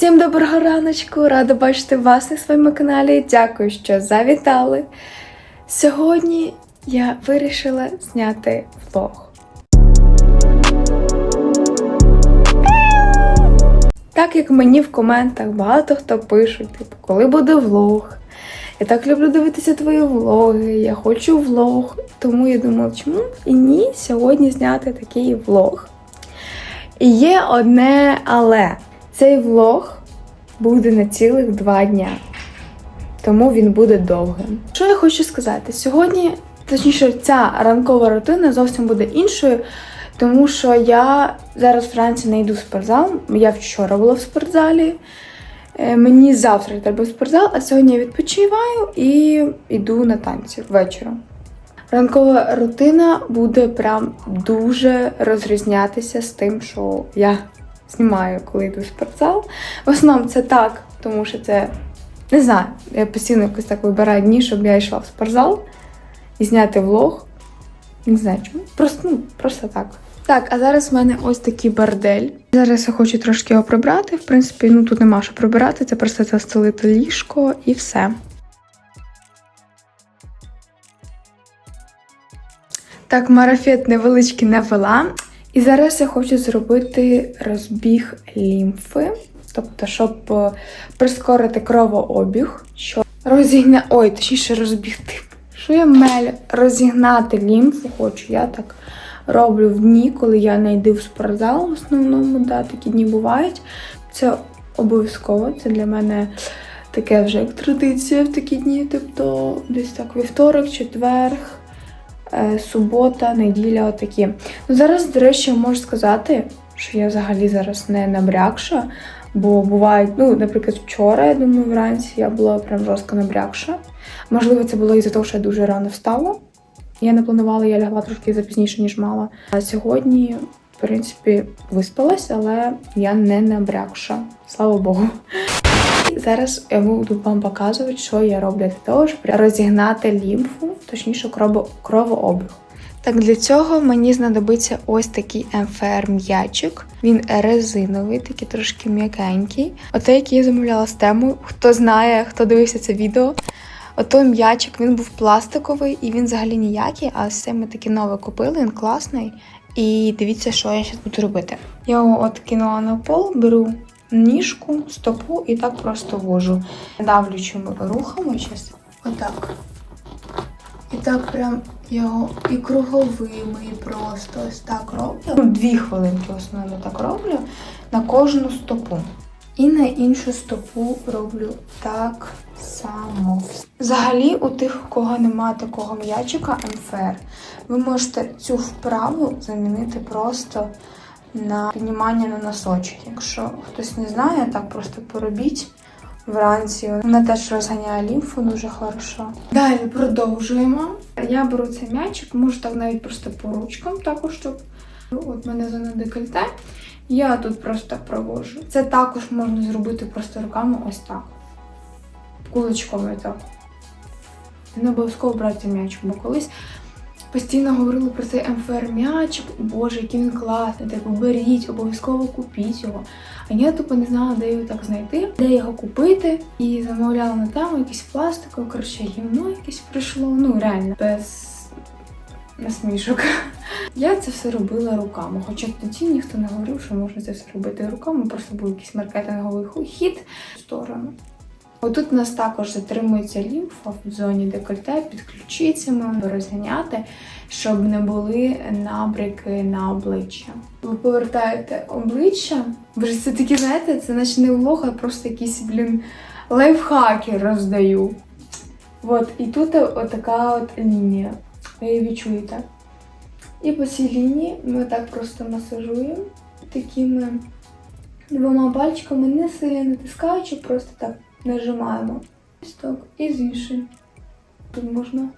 Всім доброго раночку! Рада бачити вас на своєму каналі. Дякую, що завітали. Сьогодні я вирішила зняти влог. Так як мені в коментах багато хто пишуть, типу, коли буде влог. Я так люблю дивитися твої влоги, я хочу влог. Тому я думала, чому і ні сьогодні зняти такий влог. І є одне але. Цей влог буде на цілих два дня. Тому він буде довгим. Що я хочу сказати? Сьогодні, точніше, ця ранкова рутина зовсім буде іншою, тому що я зараз вранці не йду в спортзал. Я вчора була в спортзалі. Е, Мені завтра треба в спортзал, а сьогодні я відпочиваю і йду на танці вечором. Ранкова рутина буде прям дуже розрізнятися з тим, що я знімаю, коли йду в спортзал. В основному це так, тому що це не знаю, я постійно якось так вибираю дні, щоб я йшла в спортзал і зняти влог. Не знаю чому. Просто, ну, просто так. Так, а зараз в мене ось такий бордель. Зараз я хочу трошки його прибрати. В принципі, ну тут нема що прибирати, це просто застелити ліжко і все. Так, марафет невеличкий навела. І зараз я хочу зробити розбіг лімфи. Тобто, щоб е, прискорити кровообіг, щоб розігна... Ой, точніше розбігти. Що я мелю? Розігнати лімфу хочу. Я так роблю в дні, коли я не йду в спортзал. В основному, да, такі дні бувають. Це обов'язково. Це для мене таке вже як традиція в такі дні. Тобто десь так вівторок, четверг, субота, неділя, отакі. Ну, зараз, до речі, можу сказати, що я взагалі зараз не набрякша, бо бувають, ну, наприклад, вчора, я думаю, вранці я була прям жорстко набрякша. Можливо, це було із-за того, що я дуже рано встала. Я не планувала, я лягла трошки запізніше, ніж мала. А сьогодні, в принципі, виспалась, але я не набрякша. Слава Богу. Зараз я буду вам показувати, що я роблю для того, щоб розігнати лімфу, точніше крово- кровообіг. Так, для цього мені знадобиться ось такий МФР м'ячик. Він резиновий, такий трошки м'якенький. Оте, який я замовляла з тему. Хто знає, хто дивився це відео. Отой м'ячик він був пластиковий і він взагалі ніякий, а це ми таки нове купили, він класний. І дивіться, що я зараз буду робити. Я його от кинула на пол, беру ніжку, стопу і так просто вожу. Давлючими рухами щас. Отак. І так прям його і круговими, і просто ось так роблю. Ну, дві хвилинки в основному так роблю на кожну стопу. І на іншу стопу роблю так само. Взагалі, у тих, у кого немає такого м'ячика МФР, ви можете цю вправу замінити просто на піднімання на носочок. Якщо хтось не знає, так просто поробіть вранці. Вона теж розганяє лімфу дуже хорошо. Далі продовжуємо. Я беру цей м'ячик, можу так навіть просто по ручкам, також щоб от мене зона декольте. Я тут просто так проводжу. Це також можна зробити просто руками ось так. Куличково так. Не обов'язково брати м'яч, бо колись постійно говорили про цей МФР м'ячик. Боже, який він класний, типу беріть, обов'язково купіть його. А я тупо не знала, де його так знайти, де його купити. І замовляла на тему якийсь пластиковий, коротше, гівно якесь прийшло. Ну, реально, без насмішок. Я це все робила руками. Хоча тоді ніхто не говорив, що можна це все робити руками, просто був якийсь маркетинговий хід в сторону. Отут у нас також затримується лімфа в зоні декольте під ключицями, розганяти, щоб не були набряки на обличчя. Ви повертаєте обличчя, ви ж це такі, знаєте, це наче не влог, а просто якісь, блін, лайфхаки роздаю. От, і тут отака от лінія. Ви її відчуєте. І по цій лінії ми так просто масажуємо такими двома пальчиками, не сильно натискаючи, просто так нажимаємо. Так. І з іншої. Тут можна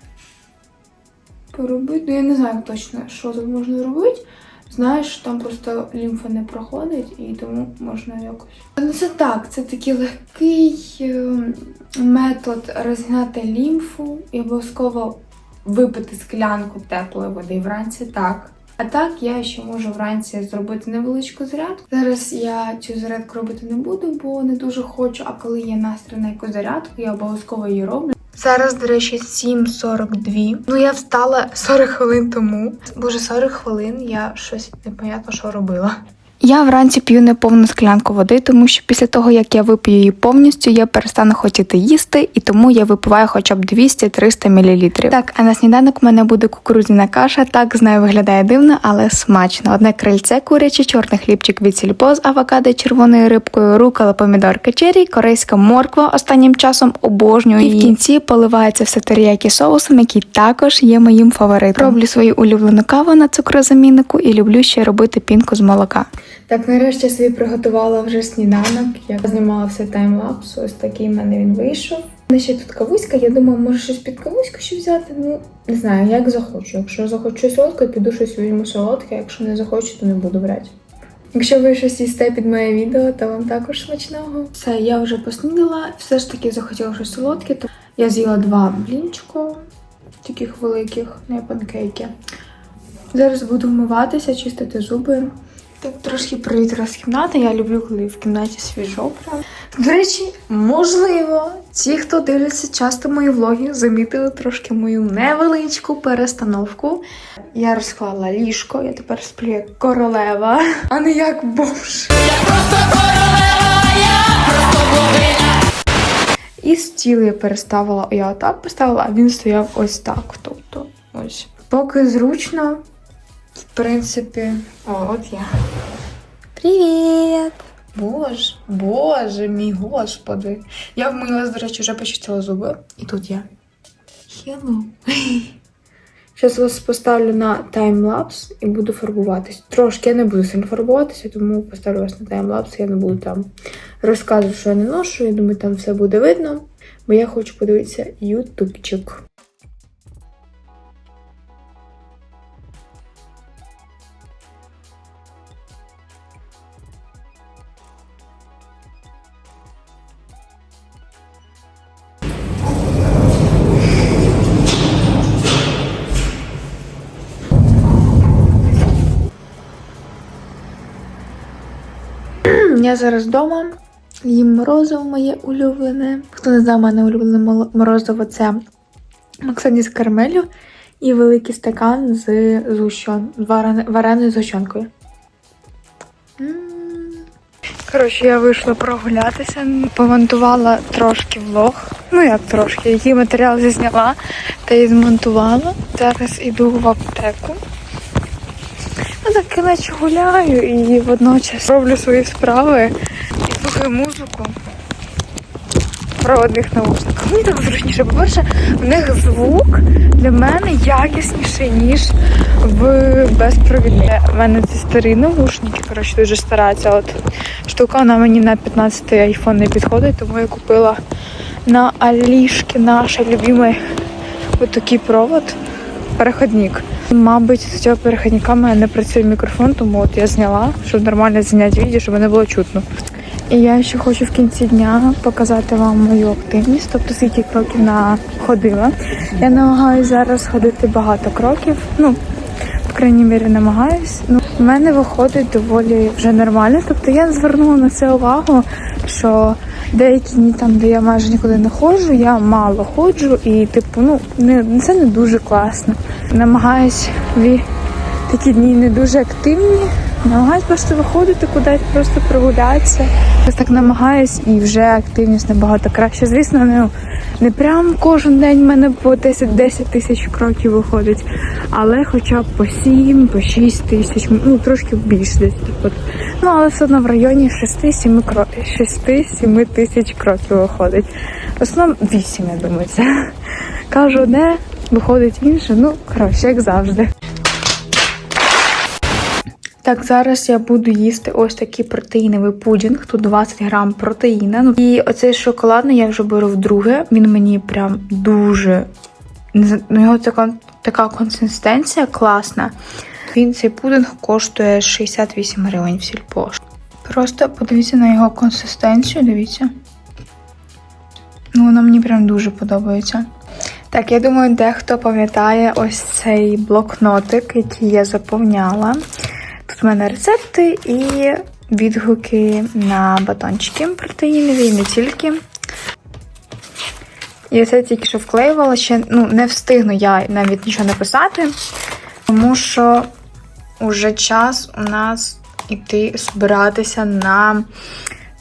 поробити. Ну, я не знаю точно, що тут можна зробити. Знаєш, там просто лімфа не проходить, і тому можна якось. Ну це так, це такий легкий е, метод розгнати лімфу і обов'язково випити склянку теплої води вранці, так. А так я ще можу вранці зробити невеличку зарядку. Зараз я цю зарядку робити не буду, бо не дуже хочу. А коли є настрій на якусь зарядку, я обов'язково її роблю. Зараз, до речі, 7.42. Ну, я встала 40 хвилин тому. Боже, 40 хвилин я щось непонятно, що робила. Я вранці п'ю неповну склянку води, тому що після того, як я вип'ю її повністю, я перестану хотіти їсти, і тому я випиваю хоча б 200-300 мл. Так, а на сніданок в мене буде кукурудзяна каша. Так, знаю, виглядає дивно, але смачно. Одне крильце куряче, чорний хлібчик від сільпо з авокадо, червоною рибкою, рукола, помідорка чері, корейська морква останнім часом обожнюю її. І в кінці поливається все теріякі соусом, який також є моїм фаворитом. Роблю свою улюблену каву на цукрозаміннику і люблю ще робити пінку з молока. Так, нарешті собі приготувала вже сніданок. Я знімала все таймлапс, ось такий в мене він вийшов. Мене ще тут кавуська, я думаю, може щось під кавуську ще взяти. Ну, не знаю, як захочу. Якщо захочу солодке, піду щось візьму солодке, якщо не захочу, то не буду брати. Якщо ви щось їсте під моє відео, то вам також смачного. Все, я вже поснідала, все ж таки захотіла щось солодке, то я з'їла два блінчика, таких великих, не панкейки. Зараз буду вмиватися, чистити зуби. Так, трошки провітрила з кімнати. Я люблю, коли в кімнаті свіжо. Прям. До речі, можливо, ті, хто дивляться часто мої влоги, замітили трошки мою невеличку перестановку. Я розклала ліжко, я тепер сплю як королева, а не як бомж. І стіл я переставила, я отак поставила, а він стояв ось так. Тобто, ось. Поки зручно, в принципі, о, от я. Привіт! Боже, боже мій господи. Я вмилась, до речі, вже почистила зуби. І тут я. Hello. Зараз вас поставлю на таймлапс і буду фарбуватись. Трошки я не буду сильно фарбуватися, тому поставлю вас на таймлапс. Я не буду там розказувати, що я не ношу. Я думаю, там все буде видно. Бо я хочу подивитися ютубчик. Я зараз вдома. Їм морозиво моє улюблене. Хто не знає, мене улюблене морозиво це Максані з карамелю і великий стакан з згущен... вареною згущенкою. Коротше, я вийшла прогулятися, помонтувала трошки влог. Ну як трошки, який матеріал зізняла та і змонтувала. Зараз іду в аптеку. Так іначе гуляю і водночас роблю свої справи і слухаю музику проводних наушниках. Мені так зручніше. По-перше, в них звук для мене ясніший, ніж в безпровідних. У мене ці старі наушники, коротше, дуже стара ця от штука, вона мені на 15 айфон не підходить, тому я купила на Алішки наш любимий отакий провод переходник. Мабуть, з цього переходника мене не працює мікрофон, тому от я зняла, щоб нормально зняти відео, щоб не було чутно. І я ще хочу в кінці дня показати вам мою активність, тобто скільки кроків находила. Я намагаюся зараз ходити багато кроків. Ну, по крайній мірі, намагаюсь. Ну, в мене виходить доволі вже нормально. Тобто я звернула на це увагу, що деякі дні там, де я майже нікуди не ходжу, я мало ходжу, і типу, ну не це не дуже класно. Намагаюсь в такі дні не дуже активні. Намагаюсь просто виходити кудись, просто прогулятися. Ось так намагаюсь і вже активність набагато краще. Звісно, не, не прям кожен день в мене по 10 10 тисяч кроків виходить, але хоча б по 7, по 6 тисяч, ну трошки більше десь. от. Ну, але все одно в районі 6-7 кро... 6-7 тисяч кроків виходить. В основному 8, я думаю, це. Кажу одне, виходить інше, ну, коротше, як завжди. Так, зараз я буду їсти ось такий протеїновий пудінг. Тут 20 грам протеїна. Ну і оцей шоколадний я вже беру вдруге. Він мені прям дуже зна- ну, його така, така консистенція класна. Він цей пудинг коштує 68 гривень в сільпо. Просто подивіться на його консистенцію, дивіться. Ну, вона мені прям дуже подобається. Так, я думаю, дехто пам'ятає ось цей блокнотик, який я заповняла. Тут в мене рецепти і відгуки на батончики протеїнові, і не тільки. І це тільки що вклеювала, ще ну, не встигну я навіть нічого написати, тому що вже час у нас іти збиратися на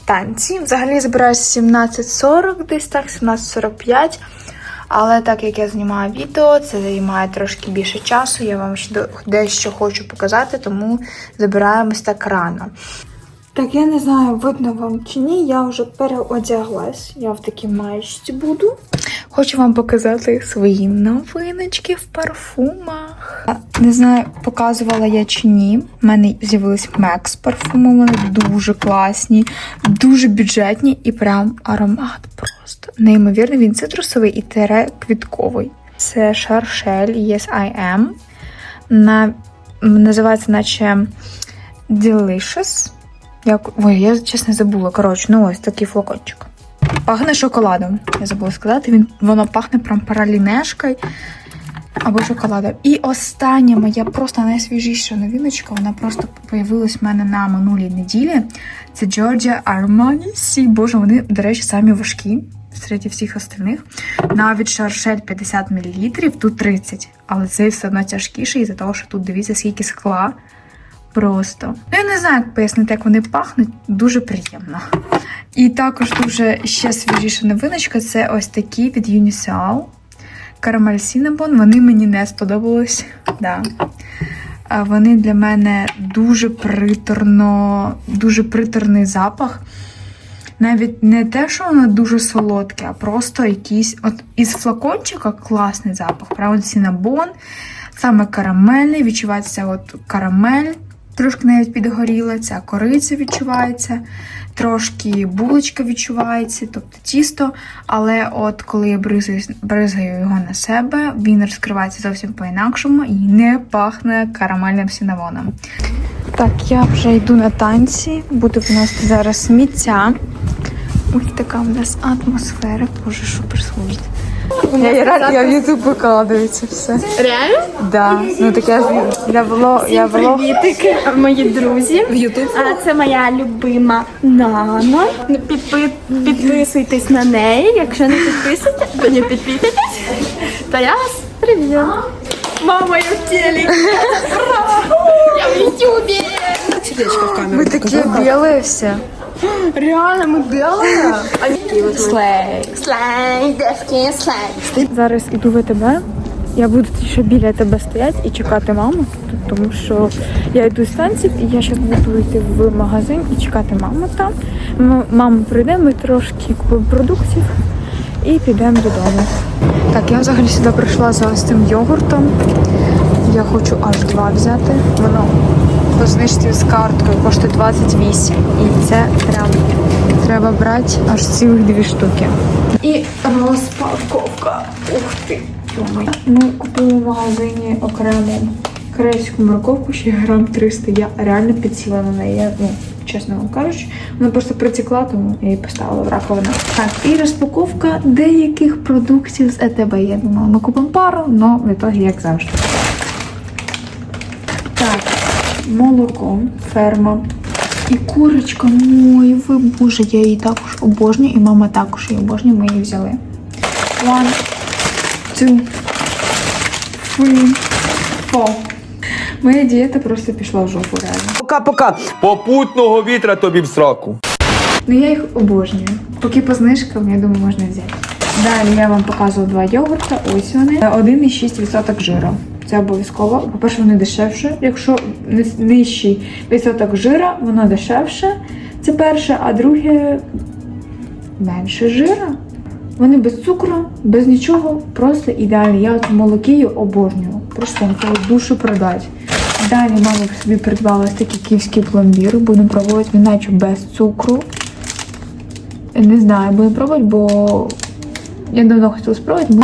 танці. Взагалі збираюся 17.40, десь так, 17.45. Але так як я знімаю відео, це займає трошки більше часу. Я вам ще дещо хочу показати, тому забираємось так рано. Так, я не знаю, видно вам чи ні, я вже переодяглась. Я в такій маєчці буду. Хочу вам показати свої новиночки в парфумах. Не знаю, показувала я чи ні. У мене з'явились Мекс парфуми, вони дуже класні, дуже бюджетні і прям аромат просто неймовірний. Він цитрусовий і тере квітковий. Це Шаршель Yes I Am. На... Називається наче Delicious. Як... Ой, я чесно забула. Коротше, ну ось такий флакончик. Пахне шоколадом. Я забула сказати. Він, воно пахне прям паралінешкою або шоколадом. І остання моя просто найсвіжіша новиночка. Вона просто появилась в мене на минулій неділі. Це Giorgio Armani Сі. Боже, вони, до речі, самі важкі. Серед всіх остальних. Навіть шаршель 50 мл, тут 30. Але цей все одно тяжкіший, із-за того, що тут дивіться, скільки скла. Просто. Ну, я не знаю, як пояснити, як вони пахнуть. Дуже приємно. І також дуже ще свіжіша новиночка це ось такі від Unisal. Карамель Сінабон. Вони мені не сподобались. Да. Вони для мене дуже приторно, дуже приторний запах. Навіть не те, що воно дуже солодке, а просто якийсь. От із флакончика класний запах. Правда, сінабон, саме карамельний, відчувається от карамель, трошки навіть підгоріла, ця кориця відчувається, трошки булочка відчувається, тобто тісто. Але от коли я бризаю, бризгаю його на себе, він розкривається зовсім по-інакшому і не пахне карамельним сінавоном. Так, я вже йду на танці, буду вносити зараз сміття. Ось така в нас атмосфера. Боже, що присутність. Я, я, я в Ютуб викладаю це все. Реально? Да. Ну так я ж я влог, я влог. Привітики, мої друзі. В Ютуб. А це моя любима Нана. Підпи... Підписуйтесь на неї. Якщо не підписуєте, то не підписуйтесь. То я вас привіт. Мама, я в телі. Я в Ютубі. Ви такі білі всі. Реально, ми білая? Слей. Слей, девки, слей. Зараз іду в АТБ. Я буду ще біля тебе стояти і чекати маму, тому що я йду з танців, і я зараз буду йти в магазин і чекати маму там. М- Мама прийде, ми трошки купимо продуктів і підемо додому. Так, я взагалі сюди прийшла за ось цим йогуртом. Я хочу аж два взяти. Воно по знижці з карткою коштує 28. І це прям треба брати аж цілих дві штуки. І розпаковка. Ух ти! Ми купили в магазині окремо корейську морковку, ще грам 300. Я реально підсіла на неї. Я, ну, чесно вам кажучи, вона просто притекла, тому я її поставила в раковину. Так, і розпаковка деяких продуктів з ЕТБ. Я думала, ми купимо пару, але в ітогі як завжди. Так, молоко, ферма. І курочка, ой, ви боже, я її також обожнюю, і мама також її обожнює, ми її взяли. One, two, three, four. Моя дієта просто пішла в жопу реально. Пока-пока. Попутного вітра тобі в сраку. Ну я їх обожнюю. Поки по знижкам, я думаю, можна взяти. Далі я вам показувала два йогурта. Ось вони. 1,6% жиру. Це обов'язково. По-перше, вони дешевше. Якщо нижчий відсоток жира, воно дешевше. Це перше, а друге менше жира. Вони без цукру, без нічого, просто ідеальні. Я от в обожнюю. Просто вам душу продать. Далі мама собі придбала ось такий київський пломбір. Будемо пробувати наче без цукру. Не знаю, будемо пробувати, бо я давно хотіла спробувати.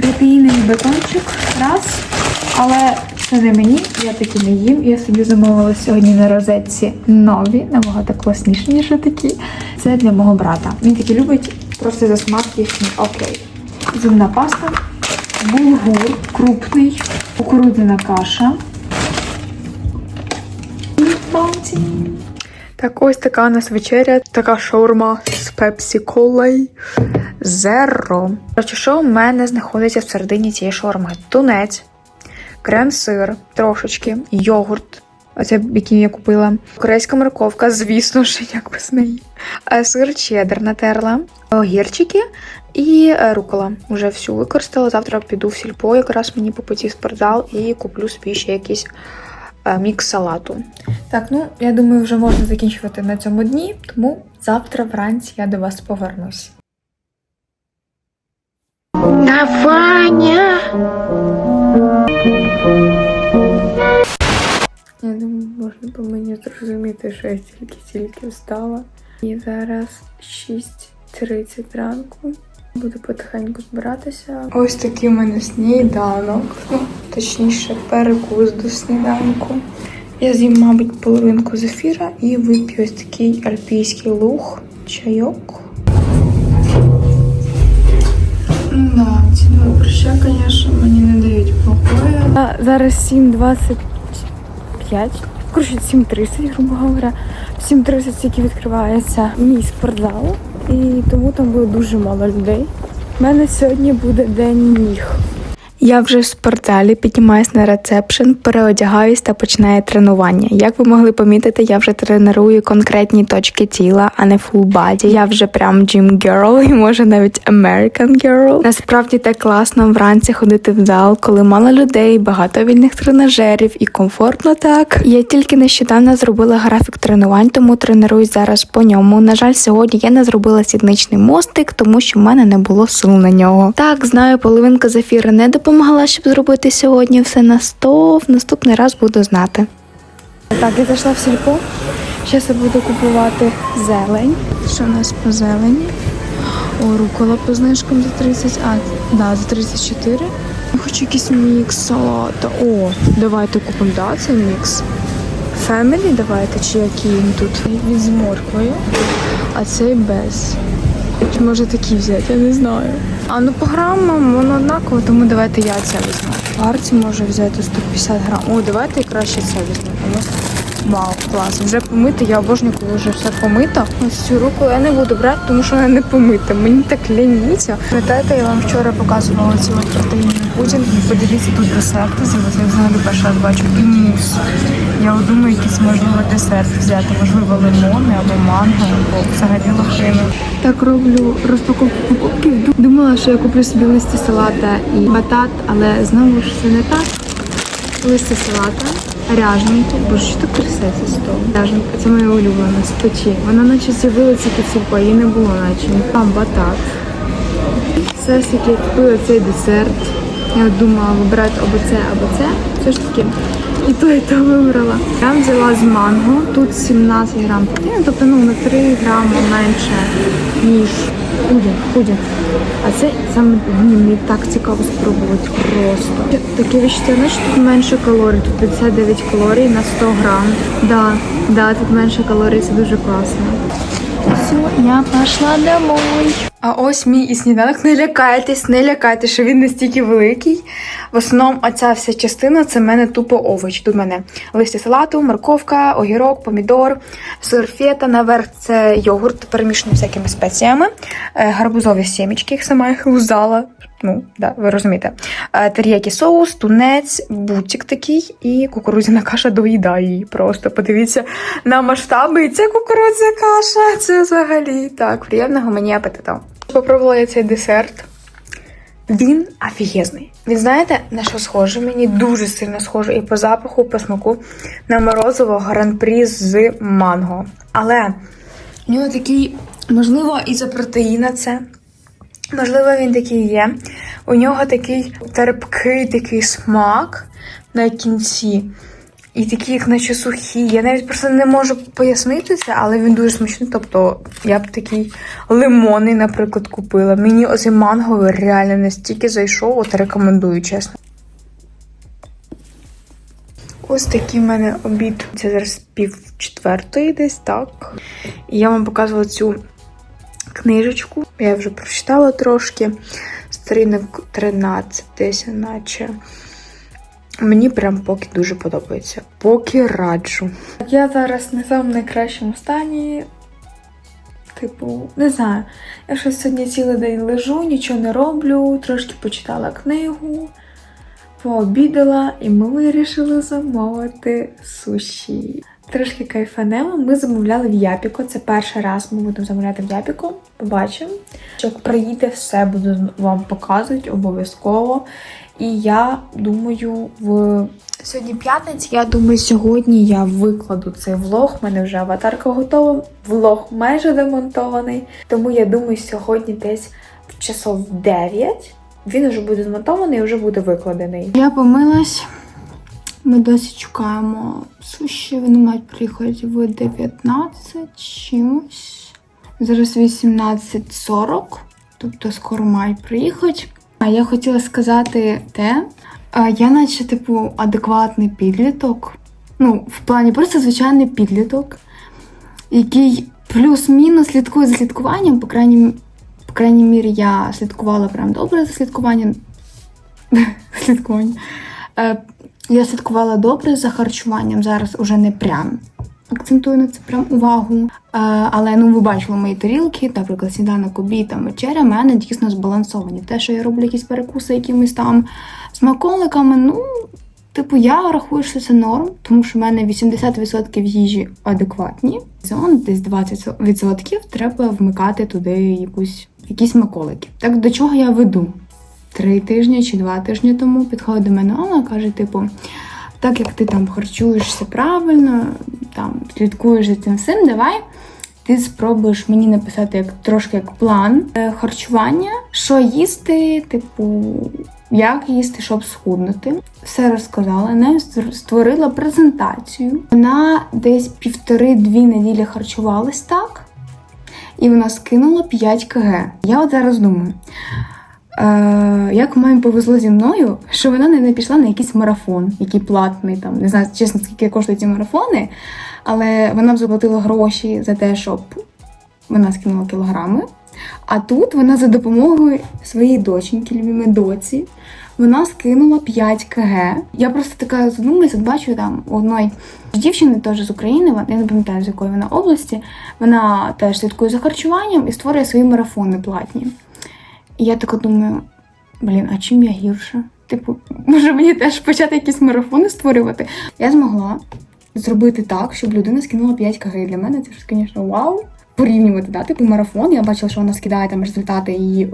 Протеїновий батончик. Раз. Але це не мені, я такі не їм. Я собі замовила сьогодні на розетці нові, набагато класніші, ніж такі. Це для мого брата. Він такі любить просто за смак окей. зубна паста, булгур крупний, кукурудзяна каша. І баунті. Так, ось така у нас вечеря, така шаурма з пепсі колою. Зеро. Коротше, що в мене знаходиться всередині цієї шаурми? Тунець, крем-сир, трошечки, йогурт. Оце який я купила. Корейська морковка, звісно ж, як без неї. Е, Сир чеддер натерла, огірчики і е, рукола. Уже всю використала. Завтра піду в сільпо, якраз мені по путі в спортзал і куплю собі ще якийсь е, мікс салату. Так, ну я думаю, вже можна закінчувати на цьому дні, тому завтра вранці я до вас повернусь. Я думаю, можна по мені зрозуміти, що я тільки-тільки встала. І зараз 6.30 ранку. Буду потихеньку збиратися. Ось такий у мене сніданок. Ну, точніше, перекус до сніданку. Я з'їм, мабуть, половинку зефіра і вип'ю ось такий альпійський луг, чайок. Да, ці два борща, звісно, мені не дають покою. А, зараз 7.25. Коротше, 7.30, грубо говоря. В 7.30 тільки відкривається мій спортзал, і тому там буде дуже мало людей. У мене сьогодні буде день ніг. Я вже в спортзалі піднімаюсь на рецепшн, переодягаюсь та починаю тренування. Як ви могли помітити, я вже треную конкретні точки тіла, а не body. Я вже прям gym girl і може навіть American girl. Насправді так класно вранці ходити в зал, коли мало людей, багато вільних тренажерів і комфортно так. Я тільки нещодавно зробила графік тренувань, тому тренуюсь зараз по ньому. На жаль, сьогодні я не зробила сідничний мостик, тому що в мене не було сил на нього. Так, знаю, половинка зефіра не допомагала, щоб зробити сьогодні все на 100. В наступний раз буду знати. Так, я зайшла в сільпо. Зараз я буду купувати зелень. Що у нас по зелені? О, рукола по знижкам за 30, а, да, за 34. Я хочу якийсь мікс салата. О, давайте купимо, да, цей мікс. Family давайте, чи який він тут? Він з морквою, а цей без. Чи може такі взяти, я не знаю. А ну по грамам воно однаково, тому давайте я це візьму. Арці може взяти 150 грам. О, давайте краще це візьму. Вау, клас. Вже помити, я обожнюю, коли вже все помито. Ось цю руку я не буду брати, тому що вона не помита. Мені так лініться. Пам'ятаєте, я вам вчора показувала ці от протеїни пудінг. Подивіться тут десерти з'явилися. Я взагалі перший раз бачу. І мус. Я думаю, якийсь можливо десерт взяти. Можливо, лимони або манго, або взагалі лохину. Так роблю розпаковку покупки. Думала, що я куплю собі листі салата і батат, але знову ж це не так. Листя салата, ряженки. Боже, що так красиво стол. Ряженка, це моя улюблена з печі. Вона наче з'явилася сільпо, її не було наче. Там батат. Все ж таки купила цей десерт. Я думала вибирати або це, або це. Все ж таки і то, і то вибрала. Я взяла з манго. Тут 17 грам тобто ну, на 3 грами менше, ніж пудінг. пудінг. А це саме блін, мені так цікаво спробувати просто. Таке відчуття, знаєш, тут менше калорій, тут 59 калорій на 100 грам. Да, да, тут менше калорій, це дуже класно. Все, я пішла домой. А ось мій і сніданок. Не лякайтесь, не лякайтесь, що він настільки великий. В основному оця вся частина це в мене тупо овочі. Тут в мене листя салату, морковка, огірок, помідор, сир фета. Наверх це йогурт, перемішаний всякими спеціями, е, гарбузові сімечки, їх сама їх лузала. Ну, да, ви розумієте. Е, Тер'які соус, тунець, бутик такий і кукурудзяна каша доїдає її. Просто подивіться на масштаби. І це кукурудзяна каша. Це взагалі так. Приємного мені апетиту. Попробувала я цей десерт. Він офігезний. Він знаєте, на що схоже? Мені дуже сильно схоже і по запаху, і по смаку на морозиво гран-прі з манго. Але в нього такий, можливо, із-за протеїна це. Можливо, він такий є. У нього такий терпкий такий смак на кінці. І такий, як наче сухий. Я навіть просто не можу пояснити це, але він дуже смачний. Тобто я б такий лимонний, наприклад, купила. Мені оцей манговий реально настільки зайшов, от рекомендую, чесно. Ось такий в мене обід. Це зараз пів четвертої десь так. І я вам показувала цю книжечку. Я вже прочитала трошки. сторінок 13 десь, наче. Мені прям поки дуже подобається. Поки раджу. Я зараз не в самому найкращому стані. Типу, не знаю. Я щось сьогодні цілий день лежу, нічого не роблю, трошки почитала книгу, пообідала, і ми вирішили замовити суші. Трошки кайфанемо. Ми замовляли в Япіко. Це перший раз ми будемо замовляти в Япіко. Побачимо. Як приїде, все буду вам показувати обов'язково. І я думаю, в сьогодні п'ятниця. Я думаю, сьогодні я викладу цей влог. У мене вже аватарка готова. Влог майже демонтований. Тому я думаю, сьогодні десь в часов 9 він вже буде змонтований і вже буде викладений. Я помилась. Ми досі чекаємо суші. Вони мають приїхати в 19 чимось. Зараз 18.40, тобто скоро мають приїхати. А я хотіла сказати те, я наче, типу, адекватний підліток. Ну, в плані просто звичайний підліток, який плюс-мінус слідкує за слідкуванням. По крайній, по крайній мірі, я слідкувала прям добре за слідкуванням. Слідкування. Е, я слідкувала добре за харчуванням, зараз уже не прям акцентую на це прям увагу. Е, але ну ви бачили мої тарілки, наприклад, сніданок, обід, там вечеря, мене дійсно збалансовані. Те, що я роблю якісь перекуси якимись там смаколиками, ну. Типу, я рахую, що це норм, тому що в мене 80% їжі адекватні. Зон десь 20% треба вмикати туди якусь, якісь смаколики. Так до чого я веду? Три тижні чи два тижні тому підходить до мене мама, каже, типу, так як ти там харчуєшся правильно, там слідкуєш за цим всім, давай ти спробуєш мені написати як трошки як план е, харчування, що їсти, типу, як їсти, щоб схуднути. Все розказала, створ- створила презентацію. Вона десь півтори-дві неділі харчувалась так, і вона скинула 5 кг. Я от зараз думаю. Як мамі повезло зі мною, що вона не, пішла на якийсь марафон, який платний, там не знаю, чесно, скільки коштують ці марафони, але вона б заплатила гроші за те, щоб вона скинула кілограми. А тут вона за допомогою своєї доченьки, любимої доці, вона скинула 5 кг. Я просто така задумалася, бачу там у одної дівчини теж з України, я не пам'ятаю, з якої вона області. Вона теж слідкує за харчуванням і створює свої марафони платні. Я так думаю, блін, а чим я гірша? Типу, може мені теж почати якісь марафони створювати? Я змогла зробити так, щоб людина скинула 5 кг. Для мене це ж, звісно, вау. Порівнювати, да, типу марафон. Я бачила, що вона скидає там результати її е,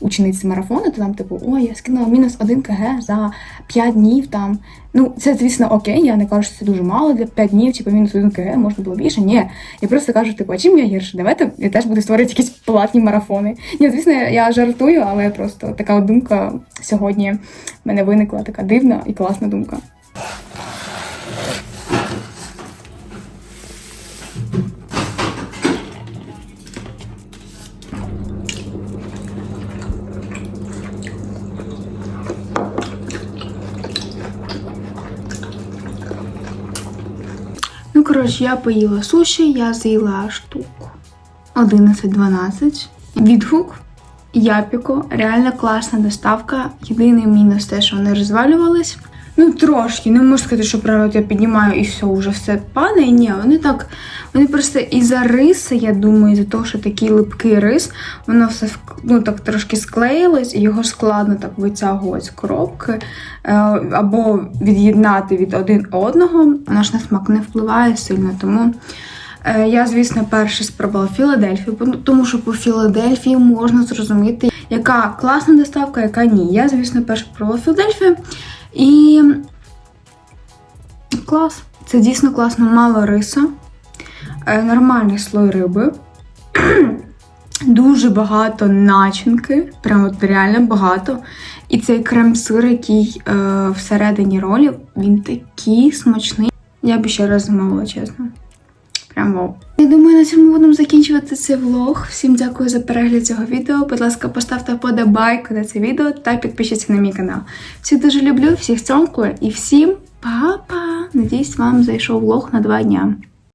учениці марафону, то там, типу, ой, я скинула мінус 1 кг за 5 днів там. Ну, це, звісно, окей, я не кажу, що це дуже мало для 5 днів, типу мінус 1 кг, можна було більше. Ні. Я просто кажу, типу, а чим я гірше? Давайте я теж буду створювати якісь платні марафони. Ні, звісно, я жартую, але просто така думка сьогодні в мене виникла така дивна і класна думка. Ну, коротше, я поїла суші, я з'їла штук 11-12. Відгук Япіко, реально класна доставка. Єдиний мінус те, що вони розвалювались. Ну, трошки, не можу сказати, що правда я піднімаю і все, вже все падає. Ні, вони так, вони просто із-за риси, я думаю, із-за того, що такий липкий рис, воно все ну, так трошки склеїлось, і його складно так витягувати з коробки е, або від'єднати від один одного. Воно ж на смак не впливає сильно, тому. Е, Я, звісно, перше спробувала Філадельфію, тому що по Філадельфії можна зрозуміти, яка класна доставка, яка ні. Я, звісно, перше спробувала Філадельфію. І клас. Це дійсно класно, мало риса, нормальний слой риби. Дуже багато начинки, прям от реально багато. І цей крем-сир, який е, всередині ролів, він такий смачний. Я б ще раз замовила, чесно. Прям вау. Я думаю, на цьому будемо закінчувати цей влог. Всім дякую за перегляд цього відео. Будь ласка, поставте подобайку на це відео та підпишіться на мій канал. Всіх дуже люблю, всіх цьомкую і всім па-па! Надіюсь, вам зайшов влог на два дня.